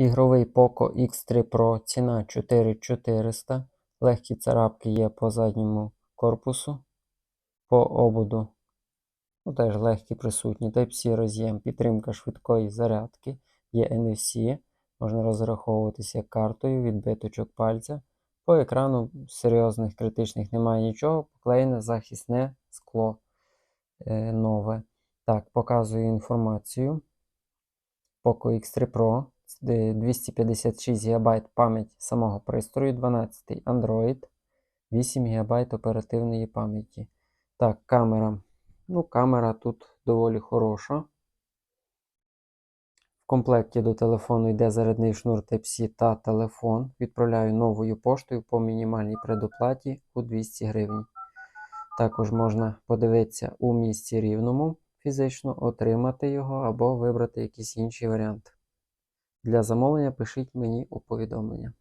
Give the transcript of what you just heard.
Ігровий Poco X3 Pro, ціна 4400. Легкі царапки є по задньому корпусу, по ободу. Ну, теж легкі присутні. Type-C роз'єм, підтримка швидкої зарядки, є NFC, можна розраховуватися картою, відбиточок пальця. По екрану серйозних критичних немає нічого, поклеєне захисне скло е, нове. Так, показую інформацію. Poco X3 Pro, це 256 ГБ пам'ять самого пристрою, 12 Android, 8 ГБ оперативної пам'яті. Так, камера. Ну, камера тут доволі хороша. В комплекті до телефону йде зарядний шнур Type-C та телефон. Відправляю новою поштою по мінімальній предоплаті у 200 гривень. Також можна подивитися у місці рівному фізично, отримати його або вибрати якийсь інший варіант. Для замовлення пишіть мені у повідомлення.